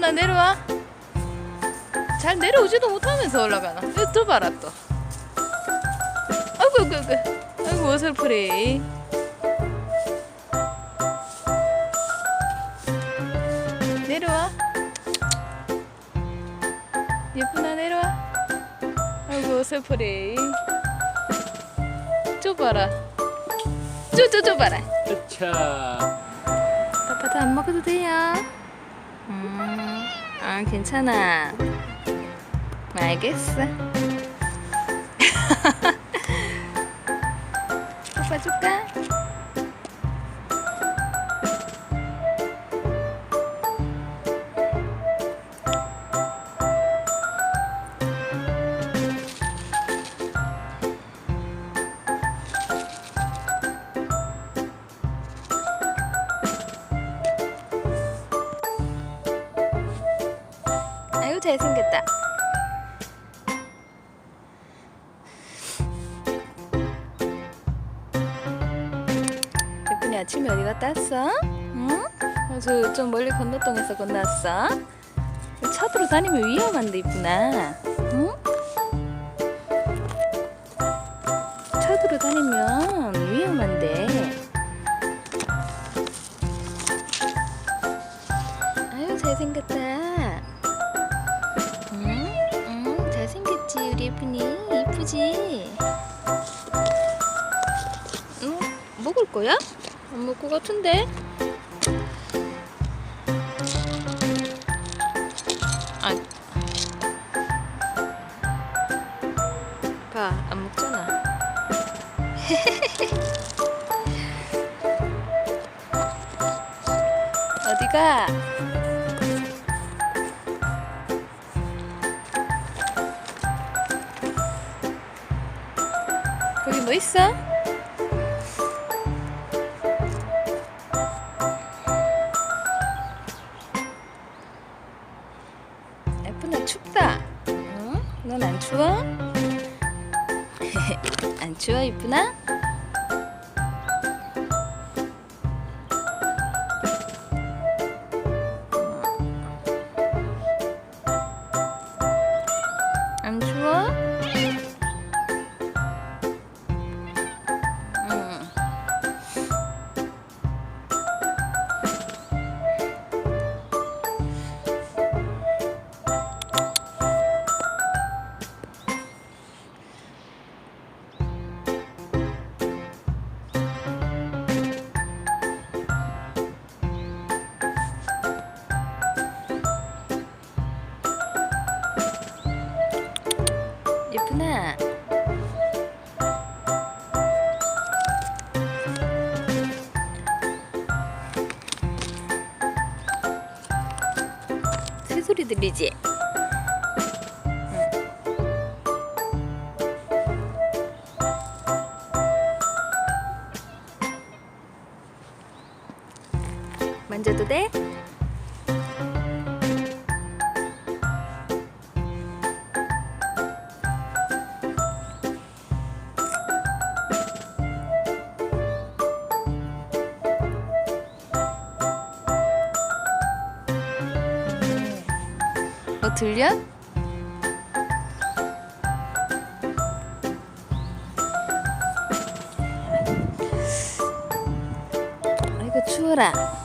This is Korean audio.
예쁜아 내려와. 잘 내려오지도 못하면서 올라가나. 또 봐라 또. 아이고 아이고 아이고. 아이고 어설프리. 내려와. 예쁜아 내려와. 아이고 어설프리. 저 봐라. 저저저 봐라. 으차. 아빠도 안 먹어도 돼요. 음, 아 괜찮아. 알겠어. 아빠 줄까? 잘생겼다. 예쁜이 아침에 어디 갔다 왔어? 응? 어, 저좀 멀리 건너동에서 건너왔어? 차도로 다니면 위험한데 이쁘나? 응? 차도로 다니면 이쁘지? 응? 먹을 거야? 안 먹을 것 같은데? 아. 봐, 안 먹잖아. 어디가? 거기 뭐 있어? 예쁜아 춥다. 응? 넌 안 추워? 안 추워 이쁘나? 소리 들리지? 응. 만져도 돼? 어 들려? 아이고 추워라.